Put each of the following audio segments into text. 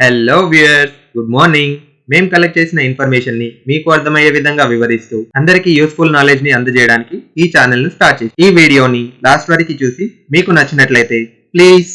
Hello viewers good morning మేము collect చేసిన ఇన్ఫర్మేషన్ని మీకు అర్థమయ్యే విధంగా వివరిస్తూ అందరికీ యూస్ఫుల్ నాలెడ్జ్ని అందజేయడానికి ఈ ఛానల్ను స్టార్ట్ చేసి ఈ వీడియోని లాస్ట్ వరకు చూసి మీకు నచ్చినట్లయితే ప్లీజ్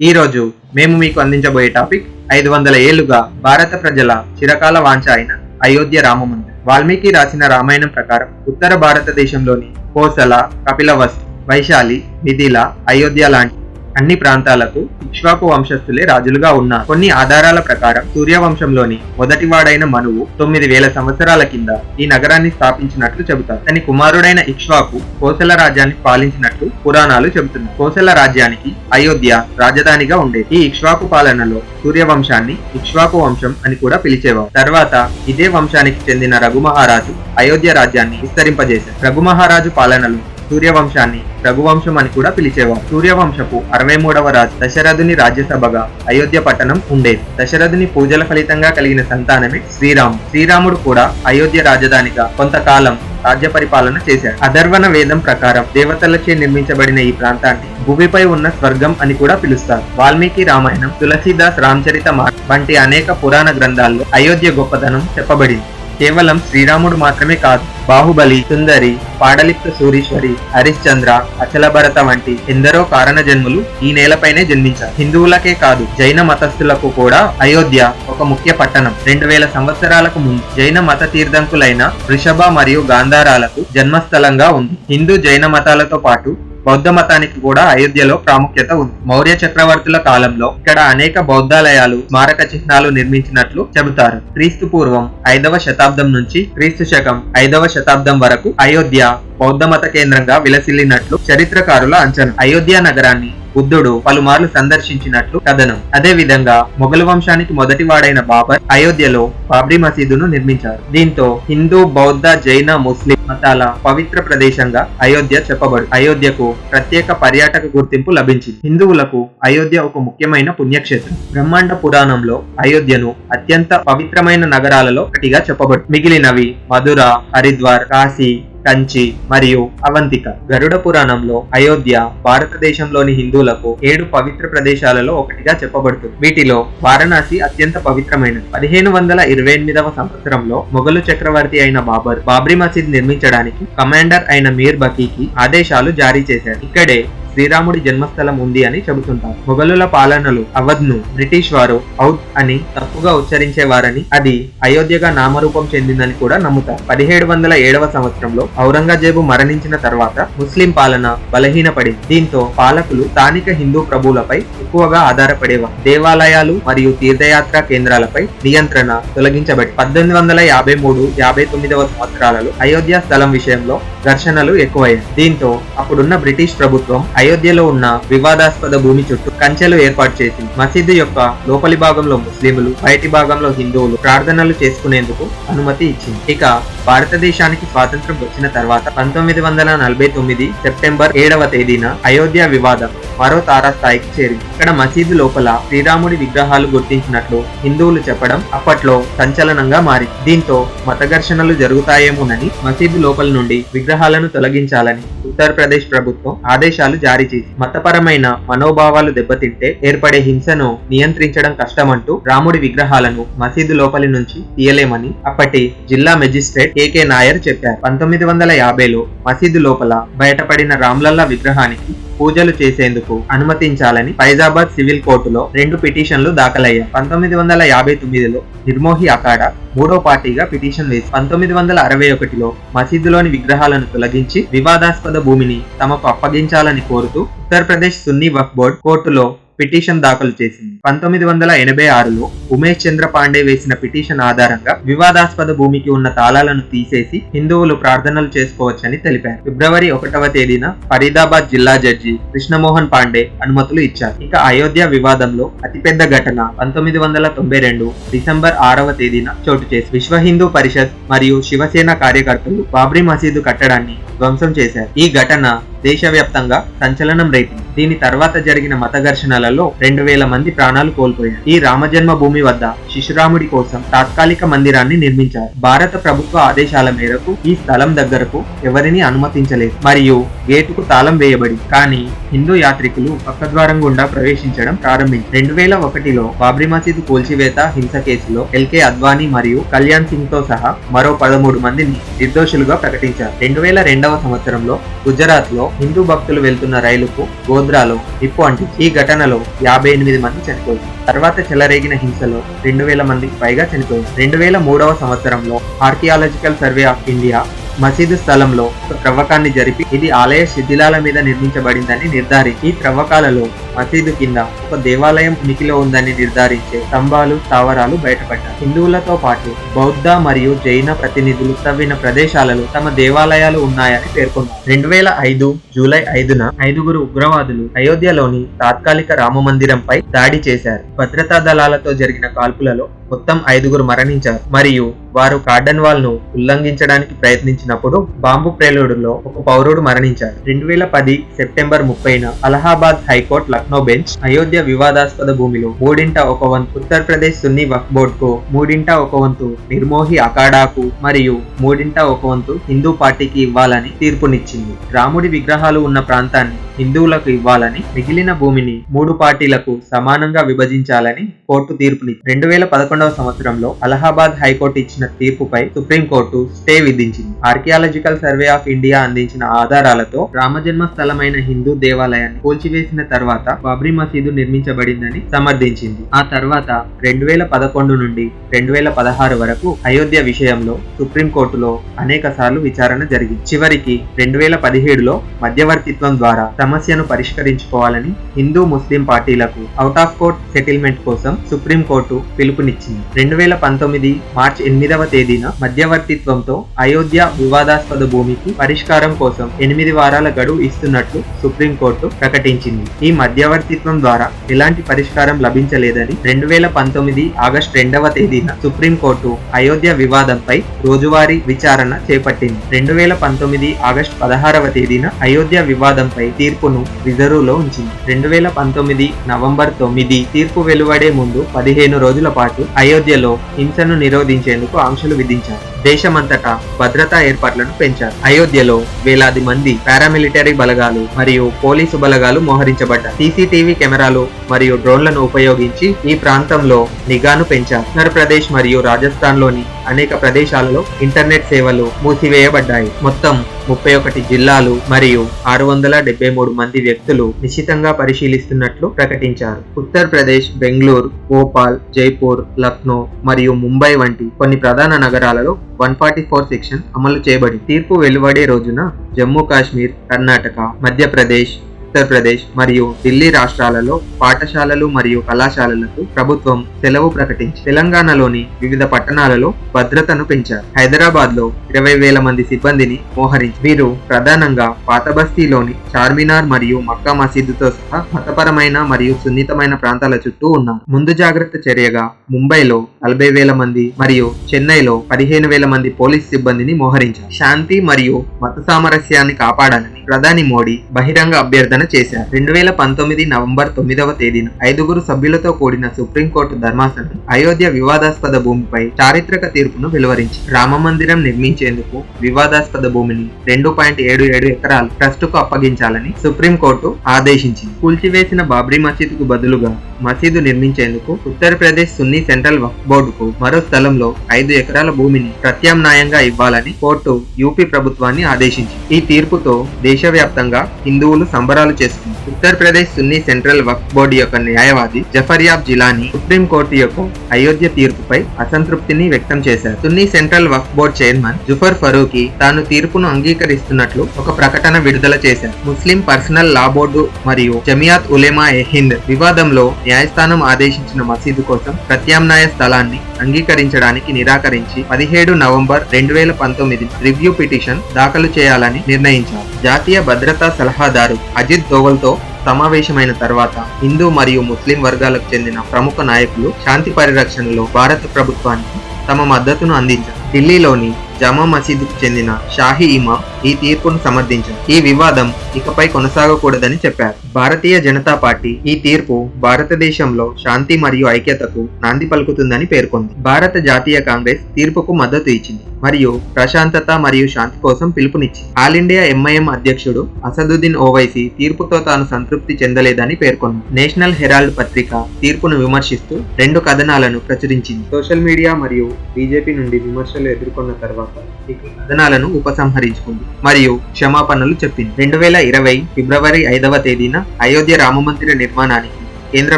ఈ రోజు మేము మీకు అందించబోయే టాపిక్ ఐదు వందల ఏళ్ళుగా భారత ప్రజల చిరకాల వాంఛ అయిన అయోధ్య రామమందిరం. వాల్మీకి రాసిన రామాయణం ప్రకారం ఉత్తర భారతదేశంలోని కోసల కపిలవస్తు వైశాలి మిథిల అయోధ్య లాంటి అన్ని ప్రాంతాలకు ఇక్ష్వాకు వంశస్థులే రాజులుగా ఉన్నారు. కొన్ని ఆధారాల ప్రకారం సూర్యవంశంలోని మొదటివాడైన మనువు తొమ్మిది వేల సంవత్సరాల కింద ఈ నగరాన్ని స్థాపించినట్లు చెబుతారు. తన కుమారుడైన ఇక్ష్వాకు కోసల రాజ్యాన్ని పాలించినట్లు పురాణాలు చెబుతున్నాయి. కోసల రాజ్యానికి అయోధ్య రాజధానిగా ఉండేది. ఈ ఇక్ష్వాకు పాలనలో సూర్యవంశాన్ని ఇక్ష్వాకు వంశం అని కూడా పిలిచేవారు. తర్వాత ఇదే వంశానికి చెందిన రఘుమహారాజు అయోధ్య రాజ్యాన్ని విస్తరింపజేశారు. రఘుమహారాజు పాలనలో సూర్యవంశాన్ని రఘువంశం అని కూడా పిలిచేవారు. సూర్యవంశపు అరవై మూడవ రాజు దశరథుని రాజ్యసభగా అయోధ్య పట్టణం ఉండేది. దశరథుని పూజల ఫలితంగా కలిగిన సంతానమే శ్రీరామ్ శ్రీరాముడు కూడా అయోధ్య రాజధానిగా కొంతకాలం రాజ్య పరిపాలన చేశాడు. అధర్వణ వేదం ప్రకారం దేవతలచే నిర్మించబడిన ఈ ప్రాంతాన్ని భూమిపై ఉన్న స్వర్గం అని కూడా పిలుస్తారు. వాల్మీకి రామాయణం తులసీదాస్ రామచరిత వంటి అనేక పురాణ గ్రంథాల్లో అయోధ్య గొప్పతనం చెప్పబడింది. కేవలం శ్రీరాముడు మాత్రమే కాదు బాహుబలి సుందరి పాడలిప్త సూరీశ్వరి హరిశ్చంద్ర అచల భరత వంటి ఎందరో కారణ జన్ములు ఈ నేలపైనే జన్మించారు. హిందువులకే కాదు జైన మతస్థులకు కూడా అయోధ్య ఒక ముఖ్య పట్టణం. రెండు వేల సంవత్సరాలకు ముందు జైన మత తీర్థంకులైన వృషభ మరియు గాంధారాలకు జన్మస్థలంగా ఉంది. హిందూ జైన మతాలతో పాటు బౌద్ధ మతానికి కూడా అయోధ్యలో ప్రాముఖ్యత ఉంది. మౌర్య చక్రవర్తుల కాలంలో ఇక్కడ అనేక బౌద్ధాలయాలు స్మారక చిహ్నాలు నిర్మించినట్లు చెబుతారు. క్రీస్తు పూర్వం ఐదవ శతాబ్దం నుంచి క్రీస్తు శకం ఐదవ శతాబ్దం వరకు అయోధ్య బౌద్ధ మత కేంద్రంగా విలసిల్లినట్లు చరిత్రకారుల అంచనా. అయోధ్య నగరాన్ని బుద్ధుడు పలుమార్లు సందర్శించినట్లు కథనం. అదే విధంగా మొఘలు వంశానికి మొదటి వాడైన బాబర్ అయోధ్యలో బాబ్రీ మసీదును నిర్మించారు. దీంతో హిందూ బౌద్ధ జైన ముస్లిం మతాల పవిత్ర ప్రదేశంగా అయోధ్య చెప్పబడు అయోధ్యకు ప్రత్యేక పర్యాటక గుర్తింపు లభించింది. హిందువులకు అయోధ్య ఒక ముఖ్యమైన పుణ్యక్షేత్రం. బ్రహ్మాండ పురాణంలో అయోధ్యను అత్యంత పవిత్రమైన నగరాలలో ఒకటిగా చెప్పబడు మిగిలినవి మధుర హరిద్వార్ కాశీ కంచి మరియు అవంతిక. గరుడ పురాణంలో అయోధ్య భారతదేశంలోని హిందువులకు ఏడు పవిత్ర ప్రదేశాలలో ఒకటిగా చెప్పబడుతుంది. వీటిలో వారణాసి అత్యంత పవిత్రమైనది. పదిహేను వందల ఇరవై ఎనిమిదవ సంవత్సరంలో మొఘలు చక్రవర్తి అయిన బాబర్ బాబ్రీ మసీద్ నిర్మించడానికి కమాండర్ అయిన మీర్ బకీకి ఆదేశాలు జారీ చేశారు. ఇక్కడే శ్రీరాముడి జన్మస్థలం ఉంది అని చెబుతుంటారు మొఘలుల పాలనలు అవధ్ను బ్రిటిష్ వారు ఔద్ అని తప్పుగా ఉచ్చరించేవారని అది అయోధ్యగా నామరూపం చెందిందని కూడా నమ్ముతారు. పదిహేడు వందల ఏడవ సంవత్సరంలో ఔరంగజేబు మరణించిన తర్వాత ముస్లిం పాలన బలహీనపడింది. దీంతో పాలకులు స్థానిక హిందూ ప్రభువులపై ఎక్కువగా ఆధారపడేవారు. దేవాలయాలు మరియు తీర్థయాత్ర కేంద్రాలపై నియంత్రణ తొలగించబడి పద్దెనిమిది వందల యాభై మూడు యాభై తొమ్మిదవ సంవత్సరాలలో అయోధ్య స్థలం విషయంలో ఘర్షణలు ఎక్కువయ్యాయి. దీంతో అప్పుడున్న బ్రిటిష్ ప్రభుత్వం అయోధ్యలో ఉన్న వివాదాస్పద భూమి చుట్టూ కంచెలు ఏర్పాటు చేసింది. మసీదు యొక్క లోపలి భాగంలో ముస్లింలు బయటి భాగంలో హిందువులు ప్రార్థనలు చేసుకునేందుకు అనుమతి ఇచ్చింది. ఇక భారతదేశానికి స్వాతంత్రం వచ్చిన తర్వాత పంతొమ్మిది వందల నలభై తొమ్మిది సెప్టెంబర్ ఏడవ తేదీన అయోధ్య వివాదం మరో తారాస్థాయికి చేరింది. ఇక్కడ మసీదు లోపల శ్రీరాముడి విగ్రహాలు గుర్తించినట్లు హిందువులు చెప్పడం అప్పట్లో సంచలనంగా మారింది. దీంతో మత ఘర్షణలు జరుగుతాయేమోనని మసీదు లోపల నుండి విగ్రహాలను తొలగించాలని ఉత్తరప్రదేశ్ ప్రభుత్వం ఆదేశాలు జారీ చేసి మతపరమైన మనోభావాలు దెబ్బతింటే ఏర్పడే హింసను నియంత్రించడం కష్టమంటూ రాముడి విగ్రహాలను మసీదు లోపలి నుంచి తీయలేమని అప్పటి జిల్లా మెజిస్ట్రేట్ కేకే నాయర్ చెప్పారు. పంతొమ్మిది వందల యాభైలో మసీదు లోపల బయటపడిన రామ్లల్లా విగ్రహానికి పూజలు చేసేందుకు అనుమతించాలని ఫైజాబాద్ సివిల్ కోర్టులో రెండు పిటిషన్లు దాఖలయ్యాయి. పంతొమ్మిది వందల యాభై తొమ్మిదిలో నిర్మోహి అఖాడా మూడో పార్టీగా పిటిషన్ వేసి పంతొమ్మిది వందల అరవై ఒకటిలో మసీదులోని విగ్రహాలను తొలగించి వివాదాస్పద భూమిని తమకు అప్పగించాలని కోరుతూ ఉత్తరప్రదేశ్ సున్నీ వక్ బోర్డ్ కోర్టులో పిటిషన్ దాఖలు చేసింది. పంతొమ్మిది వందల ఎనభై ఆరులో ఉమేష్ చంద్ర పాండే వేసిన పిటిషన్ ఆధారంగా వివాదాస్పద భూమికి ఉన్న తాళాలను తీసేసి హిందువులు ప్రార్థనలు చేసుకోవచ్చని తెలిపారు. ఫిబ్రవరి ఒకటవ తేదీన ఫరీదాబాద్ జిల్లా జడ్జి కృష్ణమోహన్ పాండే అనుమతులు ఇచ్చారు. ఇక అయోధ్య వివాదంలో అతిపెద్ద ఘటన పంతొమ్మిది వందల తొంభై రెండు డిసెంబర్ ఆరవ తేదీన చోటు చేసి విశ్వ హిందూ పరిషత్ మరియు శివసేన కార్యకర్తలు బాబ్రీ మసీదు కట్టడాన్ని ధ్వంసం చేశారు. ఈ ఘటన దేశవ్యాప్తంగా సంచలనం రేపింది దీని తర్వాత జరిగిన మత ఘర్షణలలో రెండు వేల మంది ప్రాణాలు కోల్పోయారు. ఈ రామజన్మ భూమి వద్ద శిశురాముడి కోసం తాత్కాలిక మందిరాన్ని నిర్మించారు. భారత ప్రభుత్వ ఆదేశాల మేరకు ఈ స్థలం దగ్గరకు ఎవరిని అనుమతించలేదు. మరియు గేటుకు తాళం వేయబడి కానీ హిందూ యాత్రికులు పక్క ద్వారం గుండా ప్రవేశించడం ప్రారంభించారు. రెండు వేల ఒకటిలో బాబ్రీ మసీదు కూల్చివేత హింస కేసులో ఎల్కే అద్వానీ మరియు కళ్యాణ్ సింగ్తో సహా మరో పదమూడు మందిని నిర్దోషులుగా ప్రకటించారు. రెండు వేల రెండవ సంవత్సరంలో గుజరాత్లో హిందూ భక్తులు వెళ్తున్న రైలుకు గోద్రాలో నిప్పు అంటించి ఈ ఘటనలో యాభై ఎనిమిది మంది చనిపోయారు. తర్వాత చెలరేగిన హింసలో రెండు వేల మందికి పైగా చనిపోయారు. రెండు వేల మూడవ సంవత్సరంలో ఆర్కియాలజికల్ సర్వే ఆఫ్ ఇండియా మసీదు స్థలంలో ఒక త్రవ్వకాన్ని జరిపి ఇది ఆలయ శిథిలాల మీద నిర్మించబడిందని నిర్ధారించి ఈ త్రవ్వకాలలో మసీదు కింద ఒక దేవాలయం ఉనికిలో ఉందని నిర్ధారించే స్తంభాలు స్థావరాలు బయటపడ్డాయి. హిందువులతో పాటు బౌద్ధ మరియు జైన ప్రతినిధులు తవ్విన ప్రదేశాలలో తమ దేవాలయాలు ఉన్నాయని పేర్కొన్నారు. రెండు వేల ఐదు జూలై ఐదున ఐదుగురు ఉగ్రవాదులు అయోధ్యలోని తాత్కాలిక రామ మందిరంపై దాడి చేశారు. భద్రతా దళాలతో జరిగిన కాల్పులలో మొత్తం ఐదుగురు మరణించారు. మరియు వారు కార్డన్ వాల్ను ఉల్లంఘించడానికి ప్రయత్నించినప్పుడు బాంబు ప్రేలుడులో ఒక పౌరుడు మరణించారు రెండు వేల పది సెప్టెంబర్ ముప్పైన Allahabad high court Lucknow bench Ayodhya వివాదాస్పద భూమిలో మూడింట ఒక వంతు ఉత్తరప్రదేశ్ సున్నీ వక్ఫ్ బోర్డుకు మూడింట ఒక వంతు నిర్మోహి అఖాడాకు మరియు మూడింట ఒక వంతు హిందూ పార్టీకి ఇవ్వాలని తీర్పునిచ్చింది. రాముడి విగ్రహాలు ఉన్న ప్రాంతాన్ని హిందువులకు ఇవ్వాలని మిగిలిన భూమిని మూడు పార్టీలకు సమానంగా విభజించాలని కోర్టు తీర్పుని రెండు వేల పదకొండవ సంవత్సరంలో అలహాబాద్ హైకోర్టు ఇచ్చిన తీర్పుపై సుప్రీంకోర్టు స్టే విధించింది. ఆర్కియాలజికల్ సర్వే ఆఫ్ ఇండియా అందించిన ఆధారాలతో రామజన్మ స్థలమైన హిందూ దేవాలయాన్ని కూల్చివేసిన తర్వాత బాబ్రీ మసీదు నిర్మించబడిందని సమర్థించింది. ఆ తర్వాత రెండు వేల పదకొండు నుండి రెండు వేల పదహారు వరకు అయోధ్య విషయంలో సుప్రీంకోర్టులో అనేక సార్లు విచారణ జరిగింది. చివరికి రెండు వేల పదిహేడులో మధ్యవర్తిత్వం ద్వారా సమస్యను పరిష్కరించుకోవాలని హిందూ ముస్లిం పార్టీలకు అవుట్ ఆఫ్ కోర్ట్ సెటిల్మెంట్ కోసం సుప్రీంకోర్టు పిలుపునిచ్చింది. రెండు వేల పంతొమ్మిది మార్చి ఎనిమిదవ తేదీన మధ్యవర్తిత్వంతో అయోధ్య వివాదాస్పద భూమికి పరిష్కారం కోసం ఎనిమిది వారాల గడువు ఇస్తున్నట్లు సుప్రీంకోర్టు ప్రకటించింది. ఈ మధ్య మధ్యవర్తిత్వం ద్వారా ఎలాంటి పరిష్కారం లభించలేదని రెండు వేల పంతొమ్మిది ఆగస్టు రెండవ తేదీన సుప్రీంకోర్టు అయోధ్య వివాదంపై రోజువారీ విచారణ చేపట్టింది. రెండు వేల పంతొమ్మిది ఆగస్టు పదహారవ తేదీన అయోధ్య వివాదంపై తీర్పును రిజర్వులో ఉంచింది. రెండు వేల పంతొమ్మిది నవంబర్ తొమ్మిది తీర్పు వెలువడే ముందు పదిహేను రోజుల పాటు అయోధ్యలో హింసను నిరోధించేందుకు ఆంక్షలు విధించారు. దేశమంతటా భద్రతా ఏర్పాట్లను పెంచారు. అయోధ్యలో వేలాది మంది పారామిలిటరీ బలగాలు మరియు పోలీసు బలగాలు మోహరించబడ్డారు సీసీటీవీ కెమెరాలు మరియు డ్రోన్లను ఉపయోగించి ఈ ప్రాంతంలో నిఘాను పెంచారు. ఉత్తరప్రదేశ్ మరియు రాజస్థాన్లోని అనేక ప్రదేశాలలో ఇంటర్నెట్ సేవలు మూసివేయబడ్డాయి. మొత్తం ముప్పై ఒకటి జిల్లాలు మరియు ఆరు వందల డెబ్బై మూడు మంది వ్యక్తులు నిశితంగా పరిశీలిస్తున్నట్లు ప్రకటించారు. ఉత్తరప్రదేశ్ బెంగళూరు భోపాల్ జైపూర్ లక్నో మరియు ముంబై వంటి కొన్ని ప్రధాన నగరాలలో వన్ ఫార్టీ ఫోర్ సెక్షన్ అమలు చేయబడి తీర్పు వెలువడే రోజున జమ్మూ కాశ్మీర్ కర్ణాటక మధ్యప్రదేశ్ ఉత్తరప్రదేశ్ మరియు ఢిల్లీ రాష్ట్రాలలో పాఠశాలలు మరియు కళాశాలలకు ప్రభుత్వం సెలవు ప్రకటించి తెలంగాణలోని వివిధ పట్టణాలలో భద్రతను పెంచారు. హైదరాబాద్లో ఇరవై వేల మంది సిబ్బందిని మోహరించి వీరు ప్రధానంగా పాత బస్తీలోని చార్మినార్ మరియు మక్కా మసీదుతో సహా మతపరమైన మరియు సున్నితమైన ప్రాంతాల చుట్టూ ఉన్నారు. ముందు జాగ్రత్త చర్యగా ముంబైలో నలభై వేల మంది మరియు చెన్నైలో పదిహేను వేల మంది పోలీస్ సిబ్బందిని మోహరించారు. శాంతి మరియు మత సామరస్యాన్ని కాపాడాలని ప్రధాని మోడీ బహిరంగ అభ్యర్థన చేశారు. రెండు వేల పంతొమ్మిది నవంబర్ తొమ్మిదవ తేదీన ఐదుగురు సభ్యులతో కూడిన సుప్రీంకోర్టు ధర్మాసనం అయోధ్య వివాదాస్పద భూమిపై చారిత్రక తీర్పును వెలువరించి రామ మందిరం నిర్మించేందుకు వివాదాస్పద భూమిని రెండు పాయింట్ ఏడు ఏడు ఎకరాలు ట్రస్టుకు అప్పగించాలని సుప్రీంకోర్టు ఆదేశించింది. కూల్చివేసిన బాబ్రీ మసీదుకు బదులుగా మసీదు నిర్మించేందుకు ఉత్తరప్రదేశ్ సున్నీ సెంట్రల్ వక్ఫ్ బోర్డుకు మరో స్థలంలో ఐదు ఎకరాల భూమిని ప్రత్యామ్నాయంగా ఇవ్వాలని కోర్టు యూపీ ప్రభుత్వాన్ని ఆదేశించింది. ఈ తీర్పుతో దేశవ్యాప్తంగా హిందువులు సంబరాలు చేసుకుంది ఉత్తరప్రదేశ్ సున్నీ సెంట్రల్ వక్ఫ్ బోర్డు యొక్క న్యాయవాది జఫర్యాబ్ జిలానీ సుప్రీంకోర్టు యొక్క అయోధ్య తీర్పుపై అసంతృప్తిని వ్యక్తం చేశారు. Sunni central Waqf board chairman Zufar Farooqui తాను తీర్పును అంగీకరిస్తున్నట్లు ఒక ప్రకటన విడుదల చేశారు. ముస్లిం పర్సనల్ లా బోర్డు మరియు జమియాత్ ఉలేమా ఎ హింద్ వివాదంలో న్యాయస్థానం ఆదేశించిన మసీదు కోసం ప్రత్యామ్నాయ స్థలాన్ని అంగీకరించడానికి నిరాకరించి పదిహేడు నవంబర్ రెండు వేల పంతొమ్మిది రివ్యూ పిటిషన్ దాఖలు చేయాలని నిర్ణయించారు. జాతీయ భద్రతా సలహాదారు అజిత్ దోవల్తో సమావేశమైన తర్వాత హిందూ మరియు ముస్లిం వర్గాలకు చెందిన ప్రముఖ నాయకులు శాంతి పరిరక్షణలో భారత ప్రభుత్వానికి తమ మద్దతును అందించారు. ఢిల్లీలోని జమా మసీదుకు చెందిన షాహీ ఇమాం ఈ తీర్పును సమర్థించారు. ఈ వివాదం ఇకపై కొనసాగకూడదని చెప్పారు. భారతీయ జనతా పార్టీ ఈ తీర్పు భారతదేశంలో శాంతి మరియు ఐక్యతకు నాంది పలుకుతుందని పేర్కొంది. భారత జాతీయ కాంగ్రెస్ తీర్పుకు మద్దతు ఇచ్చింది మరియు ప్రశాంతత మరియు శాంతి కోసం పిలుపునిచ్చింది. ఆల్ ఇండియా ఎంఐఎం అధ్యక్షుడు అసదుద్దీన్ ఓవైసీ తీర్పుతో తాను సంతృప్తి చెందలేదని పేర్కొంది. నేషనల్ హెరాల్డ్ పత్రిక తీర్పును విమర్శిస్తూ రెండు కథనాలను ప్రచురించింది. సోషల్ మీడియా మరియు బీజేపీ నుండి విమర్శలు ఎదుర్కొన్న తర్వాత ఈ కథనాలను ఉపసంహరించుకుంది. మరియు క్షమాపణలు చెప్పింది. రెండు వేల ఇరవై ఫిబ్రవరి ఐదవ తేదీన అయోధ్య రామమందిర నిర్మాణానికి కేంద్ర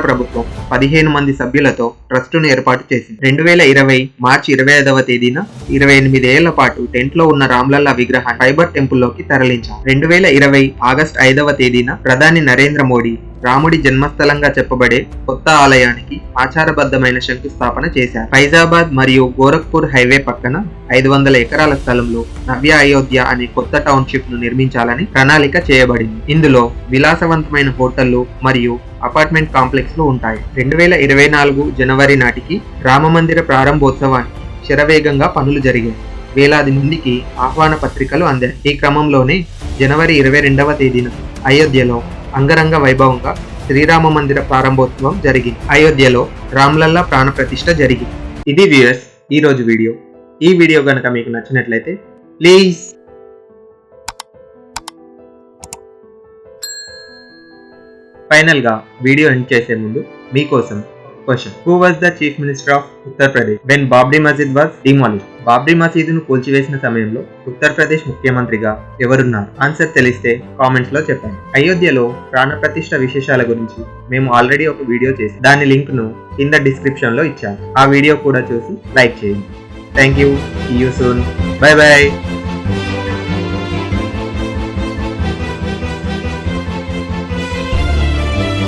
ప్రభుత్వం పదిహేను మంది సభ్యులతో ట్రస్టును ఏర్పాటు చేసింది. రెండు వేల ఇరవై మార్చి ఇరవై ఐదవ తేదీన ఇరవై ఎనిమిది ఏళ్ళ పాటు టెంట్లో ఉన్న రామ్లల్లా విగ్రహాన్ని ఫైబర్ టెంపుల్లోకి తరలించారు రెండు వేల ఇరవై ఆగస్ట్ ఐదవ తేదీన ప్రధాని నరేంద్ర మోడీ రాముడి జన్మస్థలంగా చెప్పబడే కొత్త ఆలయానికి ఆచారబద్ధమైన శంకుస్థాపన చేశారు. ఫైజాబాద్ మరియు గోరఖ్పూర్ హైవే పక్కన ఐదు వందల ఎకరాల స్థలంలో నవ్య అయోధ్య అనే కొత్త టౌన్షిప్ను నిర్మించాలని ప్రణాళిక చేయబడింది. ఇందులో విలాసవంతమైన హోటళ్ళు మరియు అపార్ట్మెంట్ కాంప్లెక్స్లు ఉంటాయి. రెండు వేల ఇరవై నాలుగు జనవరి నాటికి రామమందిర ప్రారంభోత్సవానికి శరవేగంగా పనులు జరిగాయి. వేలాది మందికి ఆహ్వాన పత్రికలు అందాయి. ఈ క్రమంలోనే జనవరి ఇరవై రెండవ తేదీన అయోధ్యలో అంగరంగ వైభవంగా శ్రీరామ మందిర ప్రారంభోత్సవం జరిగింది. అయోధ్యలో రామ్లల్లా ప్రాణప్రతిష్ఠ జరిగింది. ఇది వ్యూయర్స్ ఈ రోజు వీడియో. ఈ వీడియో కనుక మీకు నచ్చినట్లయితే ప్లీజ్ ఫైనల్గా వీడియో ఎండ్ చేసే ముందు మీకోసం question who was the chief minister of Uttar Pradesh when Babri Masjid was demolish Babri మసీదును కూల్చివేసిన సమయంలో ఉత్తరప్రదేశ్ ముఖ్యమంత్రిగా ఎవరున్నారు? ఆన్సర్ తెలిస్తే కామెంట్స్లో చెప్పండి. అయోధ్యలో ప్రాణప్రతిష్ఠ విశేషాల గురించి మేము ఆల్రెడీ ఒక వీడియో చేసి దాని లింక్ను కింద డిస్క్రిప్షన్లో ఇచ్చాను. ఆ వీడియో కూడా చూసి లైక్ చేయండి. Thank you you soon bye bye